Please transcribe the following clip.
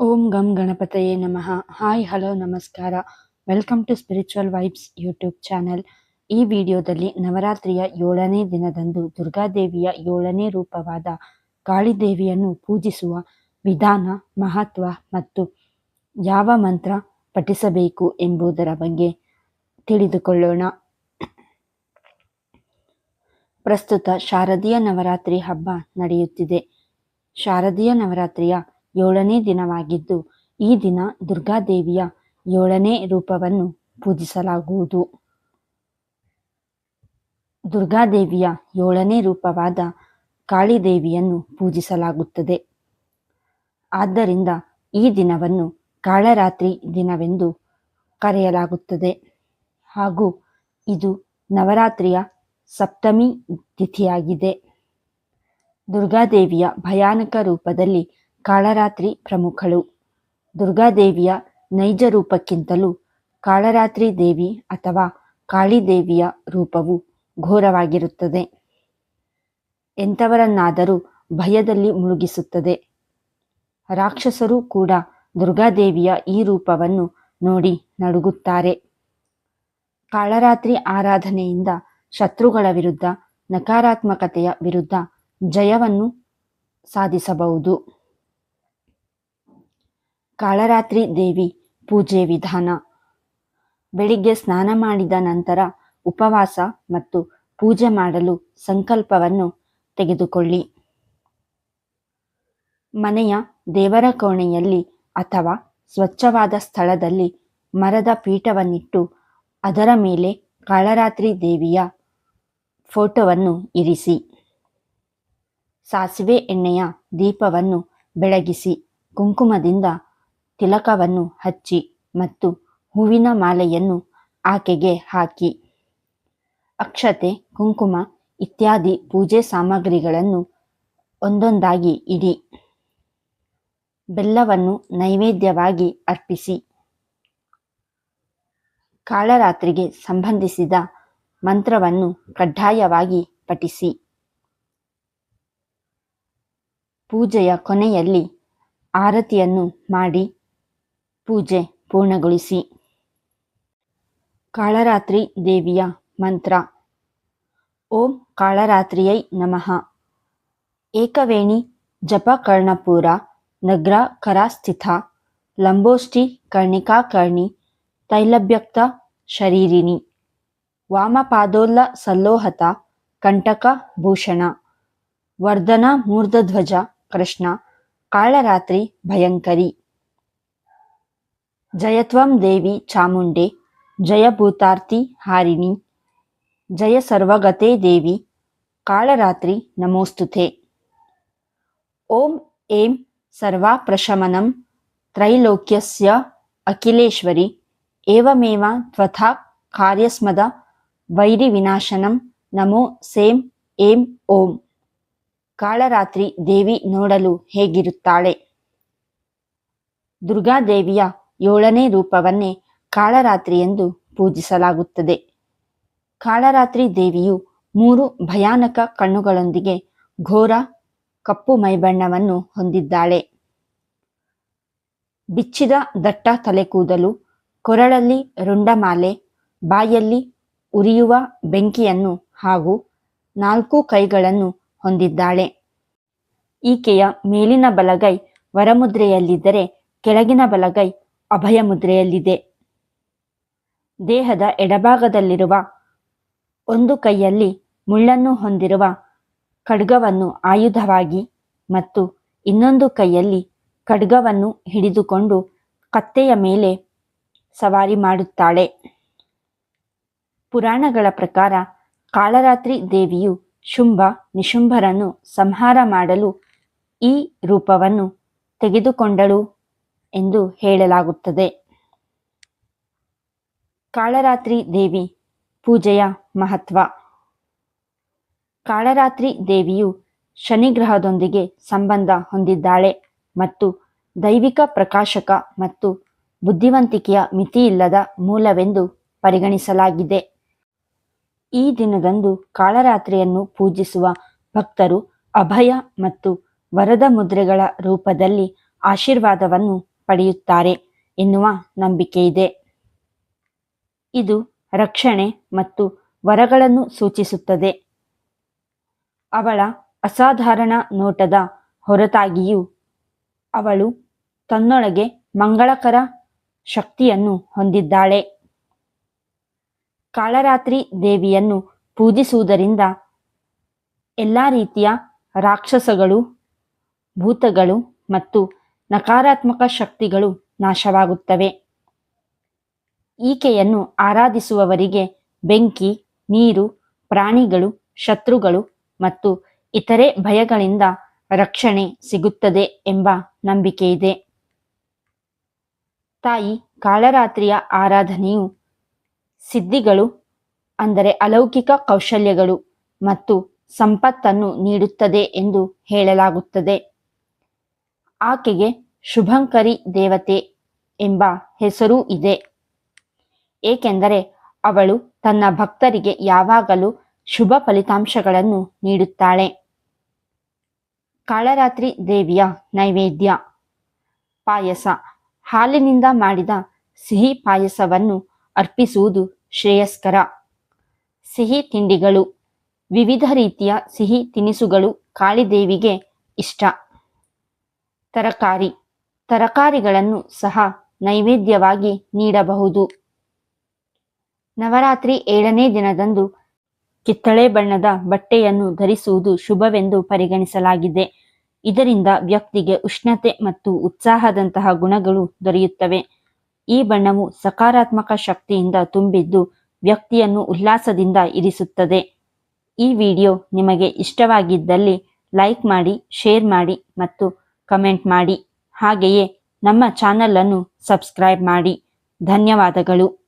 ಓಂ ಗಂ ಗಣಪತಯೇ ನಮಃ. ಹಾಯ್, ಹಲೋ, ನಮಸ್ಕಾರ. Welcome to spiritual vibes YouTube channel. ಈ ವಿಡಿಯೋದಲ್ಲಿ ನವರಾತ್ರಿಯ ಏಳನೇ ದಿನದಂದು ದುರ್ಗಾದೇವಿಯ ಏಳನೇ ರೂಪವಾದ ಕಾಳಿದೇವಿಯನ್ನು ಪೂಜಿಸುವ ವಿಧಾನ, ಮಹತ್ವ ಮತ್ತು ಯಾವ ಮಂತ್ರ ಪಠಿಸಬೇಕು ಎಂಬುದರ ಬಗ್ಗೆ ತಿಳಿದುಕೊಳ್ಳೋಣ. ಪ್ರಸ್ತುತ ಶಾರದೀಯ ನವರಾತ್ರಿ ಹಬ್ಬ ನಡೆಯುತ್ತಿದೆ. ಶಾರದೀಯ ನವರಾತ್ರಿಯ ಏಳನೇ ದಿನವಾಗಿದ್ದು, ಈ ದಿನ ದುರ್ಗಾದೇವಿಯ ಏಳನೇ ರೂಪವನ್ನು ಪೂಜಿಸಲಾಗುವುದು. ದುರ್ಗಾದೇವಿಯ ಏಳನೇ ರೂಪವಾದ ಕಾಳಿದೇವಿಯನ್ನು ಪೂಜಿಸಲಾಗುತ್ತದೆ. ಆದ್ದರಿಂದ ಈ ದಿನವನ್ನು ಕಾಳರಾತ್ರಿ ದಿನವೆಂದು ಕರೆಯಲಾಗುತ್ತದೆ. ಹಾಗೂ ಇದು ನವರಾತ್ರಿಯ ಸಪ್ತಮಿ ತಿಥಿಯಾಗಿದೆ. ದುರ್ಗಾದೇವಿಯ ಭಯಾನಕ ರೂಪದಲ್ಲಿ ಕಾಳರಾತ್ರಿ ಪ್ರಮುಖಳು. ದುರ್ಗಾದೇವಿಯ ನೈಜ ರೂಪಕ್ಕಿಂತಲೂ ಕಾಳರಾತ್ರಿ ದೇವಿ ಅಥವಾ ಕಾಳಿದೇವಿಯ ರೂಪವು ಘೋರವಾಗಿರುತ್ತದೆ. ಎಂಥವರನ್ನಾದರೂ ಭಯದಲ್ಲಿ ಮುಳುಗಿಸುತ್ತದೆ. ರಾಕ್ಷಸರು ಕೂಡ ದುರ್ಗಾದೇವಿಯ ಈ ರೂಪವನ್ನು ನೋಡಿ ನಡುಗುತ್ತಾರೆ. ಕಾಳರಾತ್ರಿ ಆರಾಧನೆಯಿಂದ ಶತ್ರುಗಳ ವಿರುದ್ಧ ನಕಾರಾತ್ಮಕತೆಯ ವಿರುದ್ಧ ಜಯವನ್ನು ಸಾಧಿಸಬಹುದು. ಕಾಳರಾತ್ರಿ ದೇವಿ ಪೂಜೆ ವಿಧಾನ. ಬೆಳಿಗ್ಗೆ ಸ್ನಾನ ಮಾಡಿದ ನಂತರ ಉಪವಾಸ ಮತ್ತು ಪೂಜೆ ಮಾಡಲು ಸಂಕಲ್ಪವನ್ನು ತೆಗೆದುಕೊಳ್ಳಿ. ಮನೆಯ ದೇವರ ಕೋಣೆಯಲ್ಲಿ ಅಥವಾ ಸ್ವಚ್ಛವಾದ ಸ್ಥಳದಲ್ಲಿ ಮರದ ಪೀಠವನ್ನಿಟ್ಟು ಅದರ ಮೇಲೆ ಕಾಳರಾತ್ರಿ ದೇವಿಯ ಫೋಟೋವನ್ನು ಇರಿಸಿ. ಸಾಸಿವೆ ಎಣ್ಣೆಯ ದೀಪವನ್ನು ಬೆಳಗಿಸಿ ಕುಂಕುಮದಿಂದ ತಿಲಕವನ್ನು ಹಚ್ಚಿ ಮತ್ತು ಹೂವಿನ ಮಾಲೆಯನ್ನು ಆಕೆಗೆ ಹಾಕಿ. ಅಕ್ಷತೆ, ಕುಂಕುಮ ಇತ್ಯಾದಿ ಪೂಜೆ ಸಾಮಗ್ರಿಗಳನ್ನು ಒಂದೊಂದಾಗಿ ಇಡಿ. ಬೆಲ್ಲವನ್ನು ನೈವೇದ್ಯವಾಗಿ ಅರ್ಪಿಸಿ. ಕಾಳರಾತ್ರಿಗೆ ಸಂಬಂಧಿಸಿದ ಮಂತ್ರವನ್ನು ಕಡ್ಡಾಯವಾಗಿ ಪಠಿಸಿ. ಪೂಜೆಯ ಕೊನೆಯಲ್ಲಿ ಆರತಿಯನ್ನು ಮಾಡಿ ಪೂಜೆ ಪೂರ್ಣಗೊಳಿಸಿ ಕಾಳರಾತ್ರಿ ದೇವಿಯ ಮಂತ್ರ ಓಂ ಕಾಳರಾತ್ರಿಯೈ ನಮಃ ಏಕವೇಣಿ ಜಪ ಕರ್ಣಪೂರ ನಗ್ರ ಕರಾಸ್ಥಿತ ಲಂಬೋಷ್ಟಿ ಕರ್ಣಿಕಾ ಕರ್ಣಿ ತೈಲಭ್ಯಕ್ತ ಶರೀರಿಣಿ ವಾಮಪಾದೋಲ್ಲ ಸಲ್ಲೋಹತ ಕಂಟಕ ಭೂಷಣ ವರ್ಧನ ಮೂರ್ಧಧ್ವಜ ಕೃಷ್ಣ ಕಾಳರಾತ್ರಿ ಭಯಂಕರಿ ಜಯತ್ವಂ ದೇವಿ ಚಾಮುಂಡೆ, ಜಯ ಭೂತಾರ್ತಿ ಹಾರಿಣಿ, ಜಯ ಸರ್ವಗತೆ ದೇವಿ, ಕಾಳರಾತ್ರಿ ನಮೋಸ್ತುತೆ. ಓಂ ಏಂ ಸರ್ವಾ ಪ್ರಶಮನಂ ತ್ರೈಲೋಕ್ಯಸ್ಯ ಅಖಿಲೇಶ್ವರಿ, ಏವಮೇವ ತ್ವಥಾ ಕಾರ್ಯಸ್ಮದ ವೈರಿ ವಿನಾಶನಂ ನಮೋ ಸೇಂ ಏಂ ಓಂ. ಕಾಳರಾತ್ರಿ ದೇವಿ ನೋಡಲು ಹೇಗಿರುತ್ತಾಳೆ? ದುರ್ಗಾದೇವಿಯ ಏಳನೇ ರೂಪವನ್ನೇ ಕಾಳರಾತ್ರಿ ಎಂದು ಪೂಜಿಸಲಾಗುತ್ತದೆ. ಕಾಳರಾತ್ರಿ ದೇವಿಯು ಮೂರು ಭಯಾನಕ ಕಣ್ಣುಗಳೊಂದಿಗೆ ಘೋರ ಕಪ್ಪು ಮೈಬಣ್ಣವನ್ನು ಹೊಂದಿದ್ದಾಳೆ. ಬಿಚ್ಚಿದ ದಟ್ಟ ತಲೆಕೂದಲು ಕೊರಳಲ್ಲಿ ರುಂಡಮಾಲೆ ಬಾಯಲ್ಲಿ ಉರಿಯುವ ಬೆಂಕಿಯನ್ನು ಹಾಗೂ ನಾಲ್ಕು ಕೈಗಳನ್ನು ಹೊಂದಿದ್ದಾಳೆ. ಈಕೆಯ ಮೇಲಿನ ಬಲಗೈ ವರಮುದ್ರೆಯಲ್ಲಿದ್ದರೆ ಕೆಳಗಿನ ಬಲಗೈ ಅಭಯ ಮುದ್ರೆಯಲ್ಲಿದೆ ದೇಹದ ಎಡಭಾಗದಲ್ಲಿರುವ ಒಂದು ಕೈಯಲ್ಲಿ ಮುಳ್ಳನ್ನು ಹೊಂದಿರುವ ಖಡ್ಗವನ್ನು ಆಯುಧವಾಗಿ ಮತ್ತು ಇನ್ನೊಂದು ಕೈಯಲ್ಲಿ ಖಡ್ಗವನ್ನು ಹಿಡಿದುಕೊಂಡು ಕತ್ತೆಯ ಮೇಲೆ ಸವಾರಿ ಮಾಡುತ್ತಾಳೆ. ಪುರಾಣಗಳ ಪ್ರಕಾರ ಕಾಳರಾತ್ರಿ ದೇವಿಯು ಶುಂಭ, ನಿಶುಂಭರನ್ನು ಸಂಹಾರ ಮಾಡಲು ಈ ರೂಪವನ್ನು ತೆಗೆದುಕೊಂಡಳು. ಎಂದು ಹೇಳಲಾಗುತ್ತದೆ. ಕಾಳರಾತ್ರಿ ದೇವಿ ಪೂಜೆಯ ಮಹತ್ವ. ಕಾಳರಾತ್ರಿ ದೇವಿಯು ಶನಿಗ್ರಹದೊಂದಿಗೆ ಸಂಬಂಧ ಹೊಂದಿದ್ದಾಳೆ ಮತ್ತು ದೈವಿಕ ಪ್ರಕಾಶಕ ಮತ್ತು ಬುದ್ಧಿವಂತಿಕೆಯ ಮಿತಿಯಿಲ್ಲದ ಮೂಲವೆಂದು ಪರಿಗಣಿಸಲಾಗಿದೆ. ಈ ದಿನದಂದು ಕಾಳರಾತ್ರಿಯನ್ನು ಪೂಜಿಸುವ ಭಕ್ತರು ಅಭಯ ಮತ್ತು ವರದ ಮುದ್ರೆಗಳ ರೂಪದಲ್ಲಿ ಆಶೀರ್ವಾದವನ್ನು ಪಡೆಯುತ್ತಾರೆ ಎನ್ನುವ ನಂಬಿಕೆ ಇದೆ. ಇದು ರಕ್ಷಣೆ ಮತ್ತು ವರಗಳನ್ನು ಸೂಚಿಸುತ್ತದೆ. ಅವಳ ಅಸಾಧಾರಣ ನೋಟದ ಹೊರತಾಗಿಯೂ ಅವಳು ತನ್ನೊಳಗೆ ಮಂಗಳಕರ ಶಕ್ತಿಯನ್ನು ಹೊಂದಿದ್ದಾಳೆ. ಕಾಳರಾತ್ರಿ ದೇವಿಯನ್ನು ಪೂಜಿಸುವುದರಿಂದ ಎಲ್ಲ ರೀತಿಯ ರಾಕ್ಷಸಗಳು, ಭೂತಗಳು ಮತ್ತು ನಕಾರಾತ್ಮಕ ಶಕ್ತಿಗಳು ನಾಶವಾಗುತ್ತವೆ. ಈಕೆಯನ್ನು ಆರಾಧಿಸುವವರಿಗೆ ಬೆಂಕಿ, ನೀರು, ಪ್ರಾಣಿಗಳು, ಶತ್ರುಗಳು ಮತ್ತು ಇತರೆ ಭಯಗಳಿಂದ ರಕ್ಷಣೆ ಸಿಗುತ್ತದೆ ಎಂಬ ನಂಬಿಕೆ ಇದೆ ತಾಯಿ ಕಾಳರಾತ್ರಿಯ ಆರಾಧನೆಯು ಸಿದ್ಧಿಗಳು, ಅಂದರೆ ಅಲೌಕಿಕ ಕೌಶಲ್ಯಗಳು ಮತ್ತು ಸಂಪತ್ತನ್ನು ನೀಡುತ್ತದೆ ಎಂದು ಹೇಳಲಾಗುತ್ತದೆ. ಆಕೆಗೆ ಶುಭಂಕರಿ ದೇವತೆ ಎಂಬ ಹೆಸರೂ ಇದೆ. ಏಕೆಂದರೆ ಅವಳು ತನ್ನ ಭಕ್ತರಿಗೆ ಯಾವಾಗಲೂ ಶುಭ ಫಲಿತಾಂಶಗಳನ್ನು ನೀಡುತ್ತಾಳೆ. ಕಾಳರಾತ್ರಿ ದೇವಿಯ ನೈವೇದ್ಯ. ಪಾಯಸ. ಹಾಲಿನಿಂದ ಮಾಡಿದ ಸಿಹಿ ಪಾಯಸವನ್ನು ಅರ್ಪಿಸುವುದು ಶ್ರೇಯಸ್ಕರ. ಸಿಹಿ ತಿಂಡಿಗಳು. ವಿವಿಧ ರೀತಿಯ ಸಿಹಿ ತಿನಿಸುಗಳು ಕಾಳಿದೇವಿಗೆ ಇಷ್ಟ. ತರಕಾರಿ. ತರಕಾರಿಗಳನ್ನು ಸಹ ನೈವೇದ್ಯವಾಗಿ ನೀಡಬಹುದು. ನವರಾತ್ರಿ ಏಳನೇ ದಿನದಂದು ಕಿತ್ತಳೆ ಬಣ್ಣದ ಬಟ್ಟೆಯನ್ನು ಧರಿಸುವುದು ಶುಭವೆಂದು ಪರಿಗಣಿಸಲಾಗಿದೆ. ಇದರಿಂದ ವ್ಯಕ್ತಿಗೆ ಉಷ್ಣತೆ ಮತ್ತು ಉತ್ಸಾಹದಂತಹ ಗುಣಗಳು ದೊರೆಯುತ್ತವೆ. ಈ ಬಣ್ಣವು ಸಕಾರಾತ್ಮಕ ಶಕ್ತಿಯಿಂದ ತುಂಬಿದ್ದು ವ್ಯಕ್ತಿಯನ್ನು ಉಲ್ಲಾಸದಿಂದ ಇರಿಸುತ್ತದೆ. ಈ ವಿಡಿಯೋ ನಿಮಗೆ ಇಷ್ಟವಾಗಿದ್ದಲ್ಲಿ ಲೈಕ್ ಮಾಡಿ, ಶೇರ್ ಮಾಡಿ ಮತ್ತು ಕಮೆಂಟ್ ಮಾಡಿ. ಹಾಗೆಯೇ ನಮ್ಮ ಚಾನಲನ್ನು ಸಬ್ಸ್ಕ್ರೈಬ್ ಮಾಡಿ. ಧನ್ಯವಾದಗಳು.